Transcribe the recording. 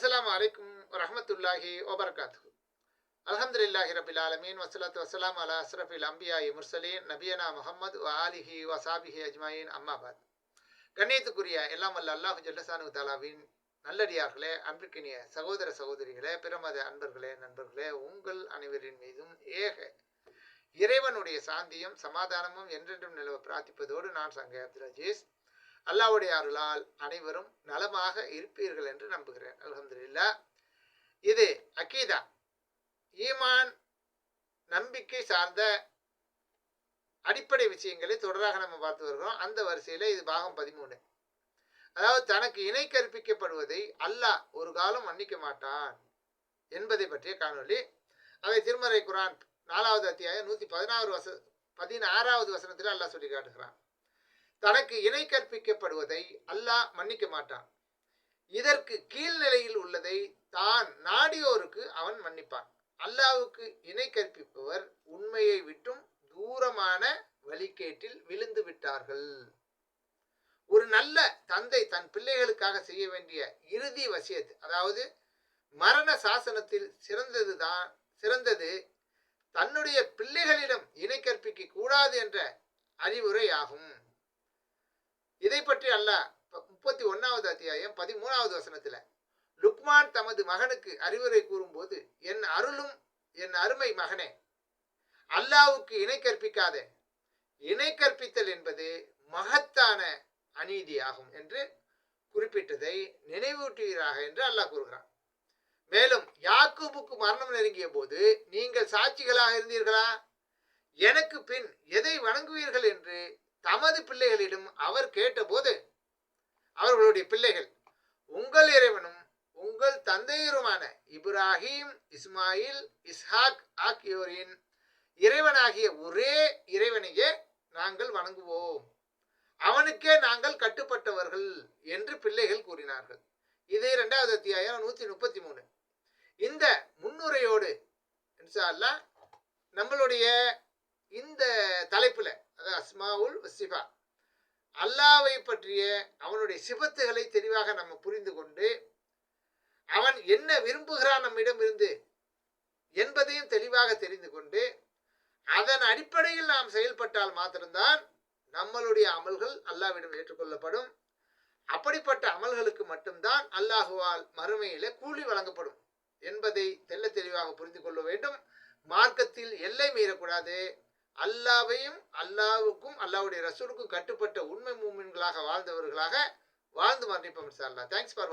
அஸ்ஸலாமு அலைக்கும் வரஹ்மத்துல்லாஹி வபரகாத்து அல்ஹம்துலில்லாஹி ரபில் ஆலமீன். வசலாத் வசலாம் அலா அஸ்ரஃபில் அம்பியாயி முர்சலீன். நபியனா முகமது ஆலிஹி வசாபிஹி அஜ்மாயின். அம்மாபாத் கண்ணியத்துக்குரிய எல்லாம் வல்ல அல்லாஹு ஜல்லசானு தாலாவின் நல்லடியார்களே அன்பிற்கினிய சகோதர சகோதரிகளே பிரமத அன்பர்களே நண்பர்களே உங்கள் அனைவரின் மீதும் ஏக இறைவனுடைய சாந்தியும் சமாதானமும் என்றென்றும் நிலவ பிரார்த்திப்பதோடு நான் சங்க அப்துல் அஜீஸ். அல்லாவுடைய அருளால் அனைவரும் நலமாக இருப்பீர்கள் என்று நம்புகிறேன். அலமதுல்லா இது அக்கீதா ஈமான் நம்பிக்கை சார்ந்த அடிப்படை விஷயங்களை தொடராக நம்ம பார்த்து வருகிறோம். அந்த வரிசையில் இது பாகம் பதிமூணு. அதாவது தனக்கு இணை கற்பிக்கப்படுவதை அல்லாஹ் ஒரு காலம் மன்னிக்க மாட்டான் என்பதை பற்றிய காணொளி. அவை திருமறை குரான் நாலாவது அத்தியாயம் நூற்றி பதினாறு வச பதினாறாவது வசனத்தில் அல்லாஹ் சொல்லி காட்டுகிறான். தனக்கு இணை கற்பிக்கப்படுவதை அல்லாஹ் மன்னிக்க மாட்டான். இதற்கு கீழ்நிலையில் உள்ளதை தான் நாடியோருக்கு அவன் மன்னிப்பான். அல்லாவுக்கு இணை கற்பிப்பவர் உண்மையை விட்டும் தூரமான வழிகேட்டில் விழுந்து விட்டார்கள். ஒரு நல்ல தந்தை தன் பிள்ளைகளுக்காக செய்ய வேண்டிய இறுதி வசியத்து அதாவது மரண சாசனத்தில் சிறந்ததுதான் சிறந்தது தன்னுடைய பிள்ளைகளிடம் இணை கற்பிக்க கூடாது என்ற அறிவுரை ஆகும் இதை பற்றி அல்லாஹ் முப்பத்தி ஒன்னாவது அத்தியாயம் பதிமூணாவது வசனத்துல லுக்மான் தமது மகனுக்கு அறிவுரை கூறும்போது என் அருளும் என் அருமை மகனே அல்லாவுக்கு இணை கற்பிக்காத. இணை கற்பித்தல் என்பது மகத்தான அநீதியாகும் என்று குறிப்பிட்டதை நினைவூட்டுவீராக என்று அல்லாஹ் கூறுகிறான். மேலும் யாக்கூபுக்கு மரணம் நெருங்கிய போது நீங்கள் சாட்சிகளாக இருந்தீர்களா? எனக்கு பின் எதை வணங்குவீர்கள்? என்று தமது பிள்ளைகளிடம் அவர் கேட்டபோது அவர்களுடைய பிள்ளைகள் உங்கள் இறைவனும் உங்கள் தந்தையருமான இப்ராஹிம் இஸ்மாயில் இஸ்ஹாக் ஆகியோரின் இறைவனாகிய ஒரே இறைவனையே நாங்கள் வணங்குவோம். அவனுக்கே நாங்கள் கட்டுப்பட்டவர்கள் என்று பிள்ளைகள் கூறினார்கள். இது இரண்டாவது அத்தியாயம் நூத்தி முப்பத்தி மூணு இந்த முன்னுரையோடு இன்ஷா நம்மளுடைய இந்த தலைப்புல அது அஸ்மாவுல் சிபா அல்லாவை பற்றிய அவனுடைய சிபத்துகளை தெளிவாக நம்ம புரிந்து கொண்டு அவன் என்ன விரும்புகிறான் நம்மிடம் இருந்து என்பதையும் தெளிவாக தெரிந்து கொண்டு அதன் அடிப்படையில் நாம் செயல்பட்டால் மாத்திரம்தான் நம்மளுடைய அமல்கள் அல்லாவிடம் ஏற்றுக்கொள்ளப்படும். அப்படிப்பட்ட அமல்களுக்கு மட்டும்தான் அல்லாஹுவால் மறுமையில கூலி வழங்கப்படும் என்பதை தெல்ல தெளிவாக புரிந்து கொள்ள வேண்டும். மார்க்கத்தில் எல்லை மீறக்கூடாது. அல்லாவையும் அல்லாவுக்கும் அல்லாவுடைய ரசூலுக்கும் கட்டுப்பட்ட உண்மை மூமின்களாக வாழ்ந்தவர்களாக வாழ்ந்து மரணிப்போம் அல்லா தேங்க்ஸ் ஃபார்